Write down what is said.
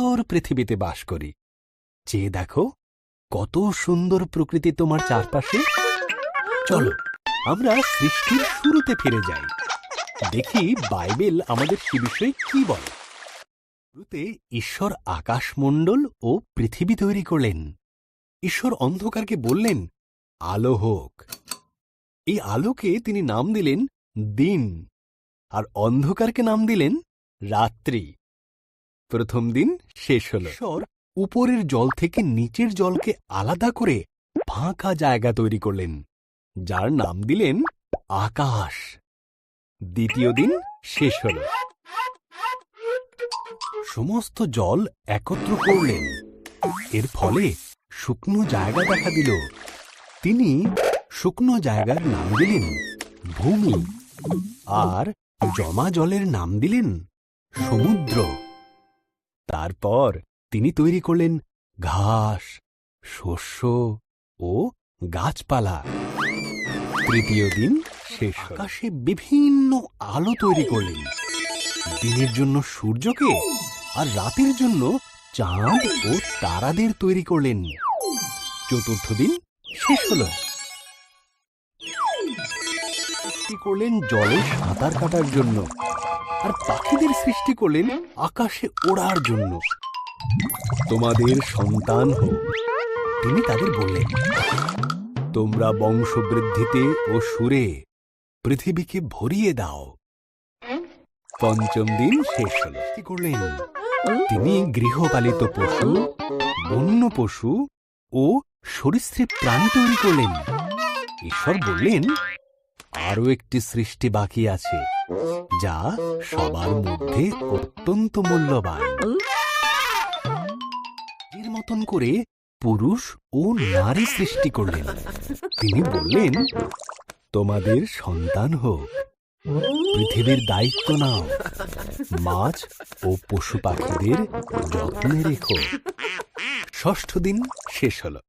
সুন্দর পৃথিবীতে বাস করি। চেয়ে দেখো, কত সুন্দর প্রকৃতি তোমার চারপাশে। চলো, আমরা সৃষ্টির শুরুতে ফিরে যাই। দেখি বাইবেল আমাদের সে বিষয়ে কি বলে। শুরুতে ঈশ্বর আকাশমণ্ডল ও পৃথিবী তৈরি করলেন। ঈশ্বর অন্ধকারকে বললেন, আলো হোক। এই আলোকে তিনি নাম দিলেন দিন, আর অন্ধকারকে নাম দিলেন রাত্রি। প্রথম দিন শেষ হল। উপরের জল থেকে নিচের জলকে আলাদা করে ফাঁকা জায়গা তৈরি করলেন, যার নাম দিলেন আকাশ। দ্বিতীয় দিন শেষ হল। সমস্ত জল একত্র করলেন। এর ফলে শুকনো জায়গা দেখা দিল। তিনি শুকনো জায়গার নাম দিলেন ভূমি, আর জমা জলের নাম দিলেন সমুদ্র। তারপর তিনি তৈরি করলেন ঘাস, শস্য ও গাছপালা। তৃতীয় দিন শেষ আকাশে বিভিন্ন আলো তৈরি করলেন। দিনের জন্য সূর্যকে আর রাতের জন্য চাঁদ ও তারাদের তৈরি করলেন। চতুর্থ দিন শেষ হল। করলেন জলে সাঁতার কাটার জন্য। আর পাখিদের সৃষ্টি করলেন আকাশে ওড়ার জন্য। তোমাদের সন্তান হোক তিনি তাদের বললেন। তোমরা বংশবৃদ্ধিতে ও সুরে পৃথিবীকে ভরিয়ে দাও। পঞ্চম দিন শেষ হল। করলেন? তিনি গৃহপালিত পশু, বন্য পশু ও সরীসৃপ প্রাণী তৈরি করলেন। ঈশ্বর বললেন, আরও একটি সৃষ্টি বাকি আছে। যা সবার মধ্যে অত্যন্ত মূল্যবান। এর মতন করে পুরুষ ও নারী সৃষ্টি করলেন। তিনি বললেন, তোমাদের সন্তান হোক, পৃথিবীর দায়িত্ব নাও, মাছ ও পশু পাখিদের যত্নে রেখো। ষষ্ঠ দিন শেষ হলো।